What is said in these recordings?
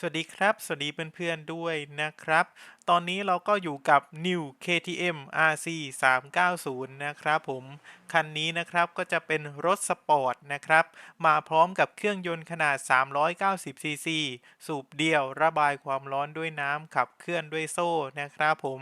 สวัสดีครับ สวัสดีเพื่อนๆด้วยนะครับ ตอนนี้เราก็อยู่กับ New KTM RC 390 นะครับผม คันนี้นะครับก็จะเป็นรถสปอร์ตนะครับ มาพร้อมกับเครื่องยนต์ขนาด 390ซีซีสูบเดียวระบายความร้อนด้วยน้ำขับเคลื่อนด้วยโซ่นะครับผม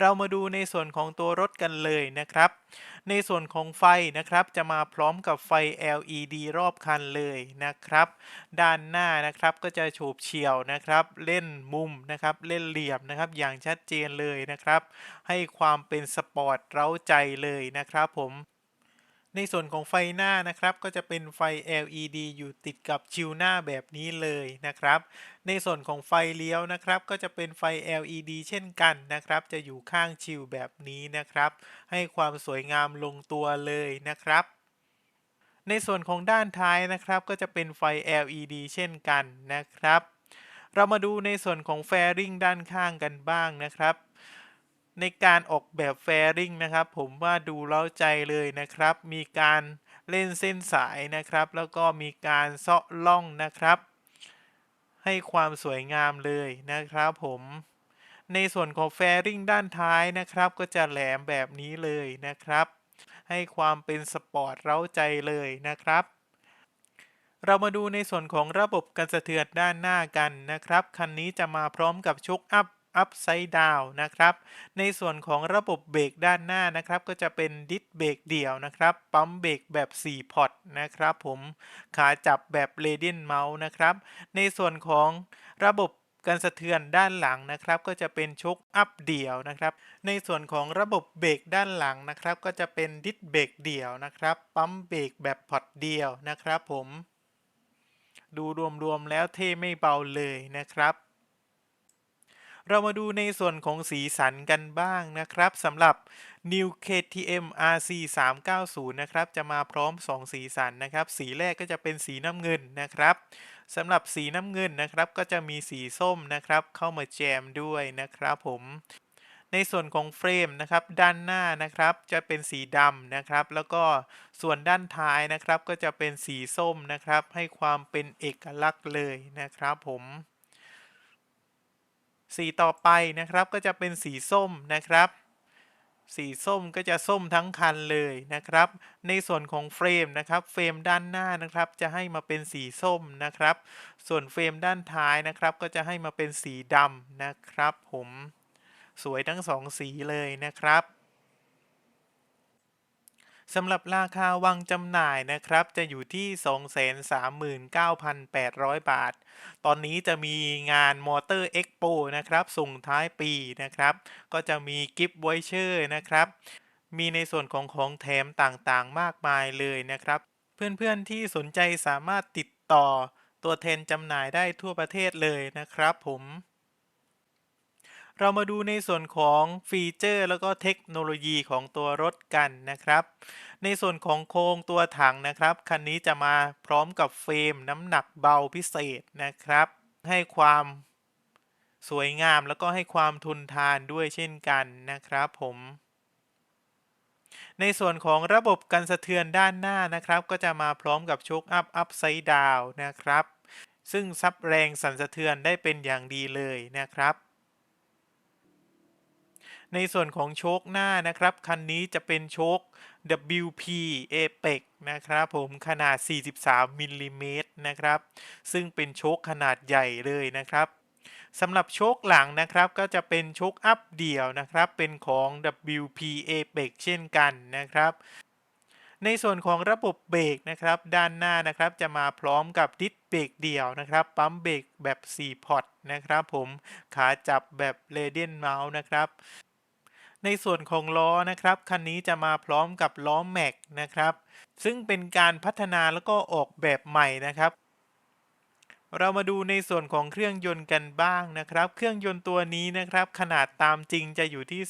เรามาดูในส่วนของตัวรถกันเลยนะครับ ในส่วนของไฟนะครับจะมาพร้อมกับไฟ LED รอบคันเลยนะครับ ด้านหน้านะครับก็จะโฉบเฉี่ยวนะครับ เล่นมุมนะครับ เล่นเหลี่ยมนะครับอย่างชัดเจนเลยนะครับ ให้ความเป็นสปอร์ตเร้าใจเลยนะครับผมในส่วนของไฟหน้านะครับก็จะเป็นไฟ LED อยู่ติดกับชิวหน้าแบบนี้เลยนะครับ ในส่วนของไฟเลี้ยวนะครับก็จะเป็นไฟ LED เช่นกันนะครับ จะอยู่ข้างชิวแบบนี้นะครับ ให้ความสวยงามลงตัวเลยนะครับ ในส่วนของด้านท้ายนะครับก็จะเป็นไฟ LED เช่นกันนะครับ เรามาดูในส่วนของแฟริงด้านข้างกันบ้างนะครับ ในการออกแบบแฟริงนะครับ ผมว่าดูเล้าใจเลยนะครับ มีการเล่นเส้นสายนะครับ แล้วก็มีการเซาะล่องนะครับ ให้ความสวยงามเลยนะครับผมในส่วนของแฟริงด้านท้ายนะครับ ก็จะแหลมแบบนี้เลยนะครับ ให้ความเป็นสปอร์ตเร้าใจเลยนะครับ เรามาดูในส่วนของระบบกันสะเทือนด้านหน้ากันนะครับ คันนี้จะมาพร้อมกับชุกอัพอัพไซด์ดาวนะครับ ในส่วนของระบบเบรกด้านหน้านะครับ ก็จะเป็นดิสเบรกเดี่ยวนะครับ ปั๊มเบรกแบบ 4 พอร์ตนะครับ ผมขาจับแบบเรเดียนเมาส์นะครับ ในส่วนของระบบการสะเทือนด้านหลังนะครับ ก็จะเป็นชกอัพเดี่ยวนะครับ ในส่วนของระบบเบรกด้านหลังนะครับ ก็จะเป็นดิสเบรกเดี่ยวนะครับ ปั๊มเบรกแบบพอร์ตเดียวนะครับ ผม ดูรวมๆแล้วเท่ไม่เบาเลยนะครับ เรามาดูในส่วนของสีสันกันบ้างนะครับสำหรับ New KTM RC 390นะครับ จะมาพร้อม 2 สีสันนะครับ สีแรกก็จะเป็นสีน้ำเงินนะครับสำหรับสีน้ำเงินนะครับ ก็จะมีสีส้มนะครับ เข้ามาแจมด้วยนะครับผม ในส่วนของเฟรมนะครับด้านหน้านะครับจะเป็นสีดำนะครับ แล้วก็ส่วนด้านท้ายนะครับก็จะเป็นสีส้มนะครับ ให้ความเป็นเอกลักษณ์เลยนะครับผมสีต่อไปนะครับก็จะเป็นสีส้มนะครับ สีส้มก็จะส้มทั้งคันเลยนะครับ ในส่วนของเฟรมนะครับเฟรมด้านหน้านะครับ จะให้มาเป็นสีส้มนะครับ ส่วนเฟรมด้านท้ายนะครับ ก็จะให้มาเป็นสีดำนะครับผม สวยทั้งสองสีเลยนะครับสำหรับราคาวางจำหน่ายนะครับ จะอยู่ที่ 239,800 บาท ตอนนี้จะมีงานมอเตอร์เอ็กโปนะครับ ส่งท้ายปีนะครับ ก็จะมีกิฟต์ไวเชอร์นะครับ มีในส่วนของของแถมต่างๆ มากมายเลยนะครับ เพื่อนๆที่สนใจสามารถติดต่อตัวแทนจำหน่ายได้ทั่วประเทศเลยนะครับผม เรามาดูในส่วนของฟีเจอร์ แล้วก็เทคโนโลยีของตัวรถกันนะครับ ในส่วนของโครงตัวถังนะครับ คันนี้จะมาพร้อมกับเฟรมน้ำหนักเบาพิเศษนะครับ ให้ความสวยงามแล้วก็ให้ความทนทานด้วยเช่นกันนะครับผมในส่วนของระบบกันสะเทือนด้านหน้านะครับ ก็จะมาพร้อมกับโชคอัพอัพไซด์ดาวนะครับ ซึ่งซับแรงสั่นสะเทือนได้เป็นอย่างดีเลยนะครับ ในส่วนของโชคหน้านะครับ คันนี้จะเป็นโชค WP Apex นะครับผมขนาด 43มิลลิเมตรนะครับ ซึ่งเป็นโชคขนาดใหญ่เลยนะครับสำหรับโชคหลังนะครับก็จะเป็นโชคอัพเดี่ยวนะครับ เป็นของ WP Apex เช่นกันนะครับในส่วนของระบบเบรกนะครับ ด้านหน้านะครับจะมาพร้อมกับดิสเบรกเดี่ยวนะครับ ปั๊มเบรกแบบ 4 พอร์ตนะครับ ผมขาจับแบบเรเดียนเมาส์นะครับ ในส่วนของล้อนะครับ คันนี้จะมาพร้อมกับล้อแม็กนะครับ ซึ่งเป็นการพัฒนาแล้วก็ออกแบบใหม่นะครับ เรามาดูในส่วนของเครื่องยนต์กันบ้างนะครับ เครื่องยนต์ตัวนี้นะครับ ขนาดตามจริงจะอยู่ที่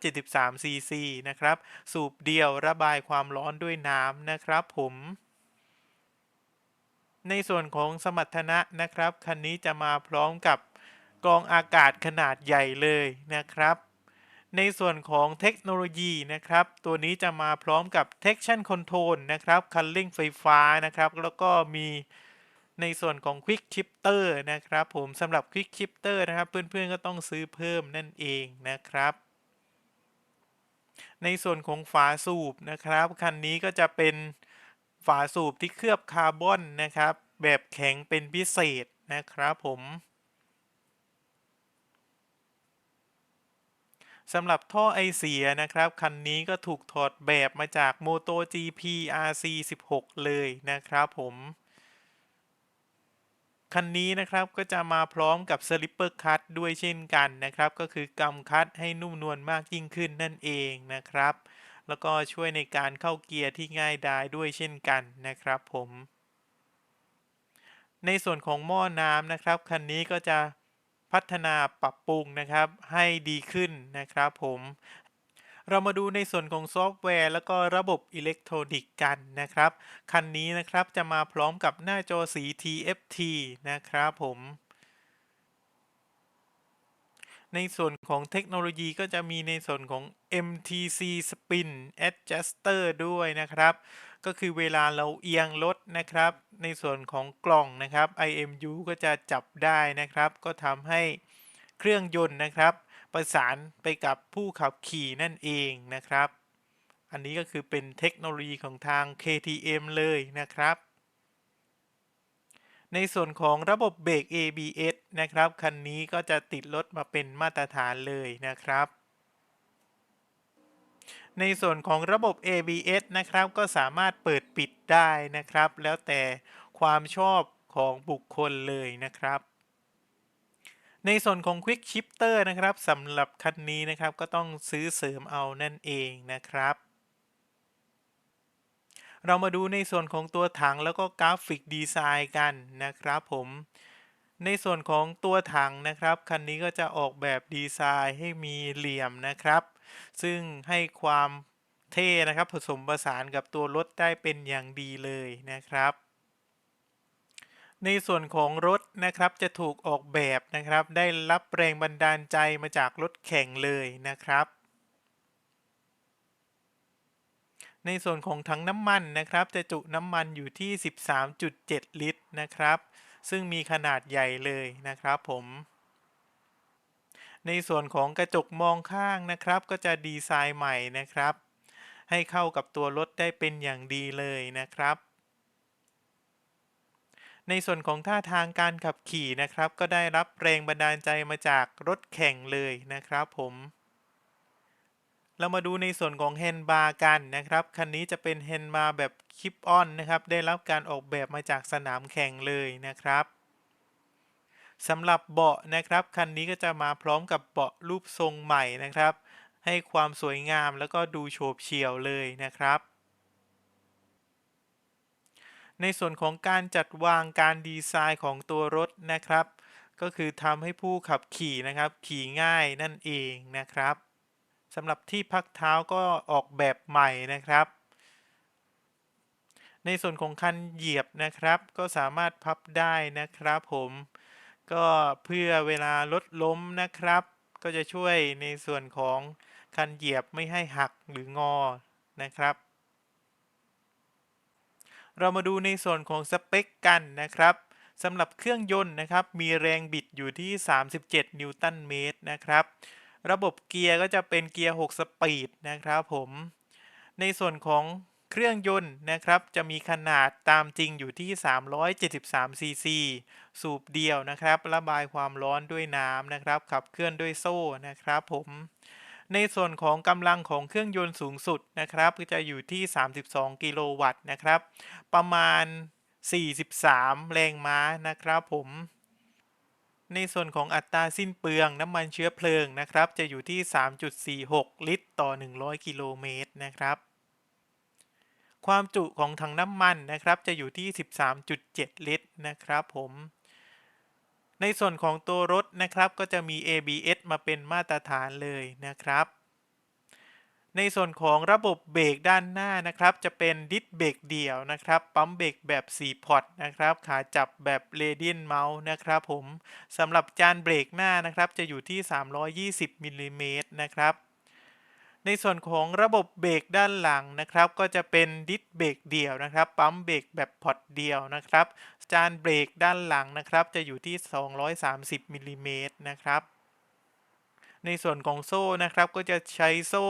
373 ซีซีนะครับ สูบเดียวระบายความร้อนด้วยน้ำนะครับ ผมในส่วนของสมรรถนะนะครับ คันนี้จะมาพร้อมกับกรองอากาศขนาดใหญ่เลยนะครับ ในส่วนของเทคโนโลยีนะครับ ตัวนี้จะมาพร้อมกับ traction control นะครับ คันเร่งไฟฟ้านะครับ แล้วก็มีในส่วนของ Quick Shifter นะครับ ผมสำหรับ Quick Shifter นะครับ เพื่อนๆก็ต้องซื้อเพิ่มนั่นเองนะครับ ในส่วนของฝาสูบนะครับ คันนี้ก็จะเป็นฝาสูบที่เคลือบคาร์บอนนะครับ แบบแข็งเป็นพิเศษนะครับผม สำหรับท่อไอเสียนะครับ คันนี้ก็ถูกถอดแบบมาจาก Moto GP RC 16 เลยนะครับผม คันนี้นะครับก็จะมาพร้อมกับสลิปเปอร์คัตด้วยเช่นกันนะครับ ก็คือกำคัดให้นุ่มนวลมากยิ่งขึ้นนั่นเองนะครับ แล้วก็ช่วยในการเข้าเกียร์ที่ง่ายดายด้วยเช่นกันนะครับผม ในส่วนของหม้อน้ำนะครับ คันนี้ก็จะ พัฒนาปรับปรุงนะครับให้ดีขึ้นนะครับผมเรามาดูในส่วนของซอฟต์แวร์ แล้วก็ระบบอิเล็กทรอนิกส์กันนะครับ คันนี้นะครับจะมาพร้อมกับหน้าจอสี TFT นะครับผมในส่วนของเทคโนโลยีก็จะมีในส่วนของ MTC Spin Adjuster ด้วยนะครับ ก็คือเวลาเราเอียงรถนะครับ ในส่วนของกล่องนะครับ IMU ก็จะจับได้นะครับ ก็ทำให้เครื่องยนต์นะครับ ประสานไปกับผู้ขับขี่นั่นเองนะครับ อันนี้ก็คือเป็นเทคโนโลยีของทาง KTM เลยนะครับ ในส่วนของระบบเบรก ABS นะครับ คันนี้ก็จะติดรถมาเป็นมาตรฐานเลยนะครับ ในส่วนของระบบ ABS นะครับก็สามารถเปิดปิดได้นะครับ แล้วแต่ความชอบของบุคคลเลยนะครับ ในส่วนของ Quick Shifter นะครับสำหรับคันนี้นะครับก็ต้องซื้อเสริมเอานั่นเองนะครับ เรามาดูในส่วนของตัวถังแล้วก็กราฟิกดีไซน์กันนะครับผมในส่วนของตัวถังนะครับ คันนี้ก็จะออกแบบดีไซน์ให้มีเหลี่ยมนะครับ ซึ่งให้ความเท่นะครับผสมผสานกับตัวรถได้เป็นอย่างดีเลยนะครับ ในส่วนของรถนะครับจะถูกออกแบบนะครับ ได้รับแรงบันดาลใจมาจากรถแข่งเลยนะครับในส่วนของถังน้ำมันนะครับ จะจุน้ำมันอยู่ที่ 13.7 ลิตรนะครับ ซึ่งมีขนาดใหญ่เลยนะครับผม ในส่วนของกระจกมองข้างนะครับ ก็จะดีไซน์ใหม่นะครับ ให้เข้ากับตัวรถได้เป็นอย่างดีเลยนะครับ ในส่วนของท่าทางการขับขี่นะครับ ก็ได้รับแรงบันดาลใจมาจากรถแข่งเลยนะครับผมเรามาดูในส่วนของแฮนด์บาร์กันนะครับ คันนี้จะเป็นแฮนด์บาร์แบบคลิปออนนะครับ ได้รับการออกแบบมาจากสนามแข่งเลยนะครับ สำหรับเบาะนะครับ คันนี้ก็จะมาพร้อมกับเบาะรูปทรงใหม่นะครับ ให้ความสวยงามแล้วก็ดูโฉบเฉี่ยวเลยนะครับ ในส่วนของการจัดวางการดีไซน์ของตัวรถนะครับ ก็คือทำให้ผู้ขับขี่นะครับ ขี่ง่ายนั่นเองนะครับสำหรับที่พักเท้าก็ออกแบบใหม่นะครับในส่วนของคันเหยียบนะครับ ก็สามารถพับได้นะครับผม ก็เพื่อเวลารถล้มนะครับ ก็จะช่วยในส่วนของคันเหยียบไม่ให้หักหรืองอนะครับ เรามาดูในส่วนของสเปคกันนะครับสำหรับเครื่องยนต์นะครับ มีแรงบิดอยู่ที่ 37 นิวตันเมตรนะครับ ระบบเกียร์ก็จะเป็นเกียร์ 6 สปีดนะครับผม ในส่วนของ เครื่องยนต์นะครับจะมีขนาดตามจริงอยู่ที่ 373 ซีซี สูบเดียวนะครับ ระบายความร้อนด้วยน้ำนะครับ ขับเคลื่อนด้วยโซ่นะครับผมในส่วนของกำลังของเครื่องยนต์สูงสุดนะครับก็จะอยู่ที่ 32 กิโลวัตต์นะครับ ประมาณ 43 แรงม้านะครับผม ในส่วนของอัตราสิ้นเปลืองน้ำมันเชื้อเพลิงนะครับ จะอยู่ที่ 3.46 ลิตรต่อ 100 กิโลเมตรนะครับ ความจุของถังน้ำมันนะครับ จะอยู่ที่ 13.7 ลิตรนะครับผมในส่วนของตัวรถนะครับก็จะมี ABS มาเป็นมาตรฐานเลยนะครับ ในส่วนของระบบเบรกด้านหน้านะครับ จะเป็นดิสเบรกเดี่ยวนะครับ ปั๊มเบรกแบบ4พอร์ตนะครับ ขาจับแบบเรเดียนเมาส์นะครับผมสำหรับจานเบรกหน้านะครับ จะอยู่ที่ 320มิลลิเมตรนะครับ ในส่วนของระบบเบรกด้านหลังนะครับ ก็จะเป็นดิสเบรกเดี่ยวนะครับ ปั๊มเบรกแบบพอร์ตเดียวนะครับ จานเบรกด้านหลังนะครับ จะอยู่ที่ 230มิลลิเมตรนะครับในส่วนของโซ่นะครับก็จะใช้โซ่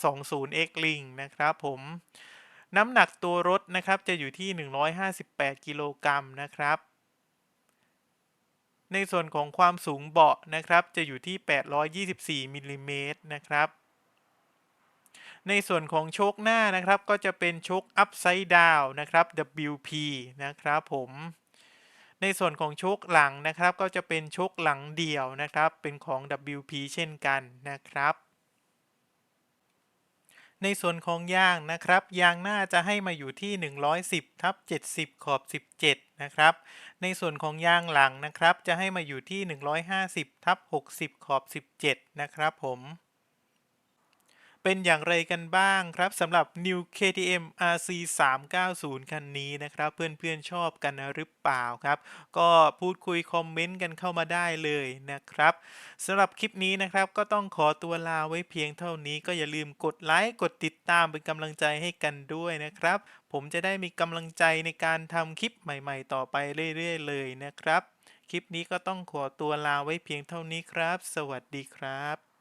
520 X Link นะครับผมน้ำหนักตัวรถนะครับจะอยู่ที่ 158 กิโลกรัมนะครับ ในส่วนของความสูงเบาะนะครับจะอยู่ที่ 824มิลลิเมตรนะครับ ในส่วนของโชคหน้านะครับ ก็จะเป็นโชค Upside Down นะครับ WP นะครับผมในส่วนของโชคหลังนะครับ ก็จะเป็นโชคหลังเดี่ยวนะครับ เป็นของ WP เช่นกันนะครับ ในส่วนของยางนะครับ ยางหน้าจะให้มาอยู่ที่ 110ทับ70 ขอบ 17 นะครับ ในส่วนของยางหลังนะครับ จะให้มาอยู่ที่ 150ทับ60 ขอบ 17 นะครับผม เป็นอย่างไรกันบ้างครับสำหรับ New KTM RC 390 คันนี้นะครับ เพื่อนๆชอบกันหรือเปล่าครับ ก็พูดคุยคอมเมนต์กันเข้ามาได้เลยนะครับสำหรับคลิปนี้นะครับก็ต้องขอตัวลาไว้เพียงเท่านี้ก็อย่าลืมกดไลค์กดติดตามเป็นกำลังใจให้กันด้วยนะครับ ผมจะได้มีกำลังใจในการทำคลิปใหม่ๆ ต่อไปเรื่อยๆ เลยนะครับ คลิปนี้ก็ต้องขอตัวลาไว้เพียงเท่านี้ครับ สวัสดีครับ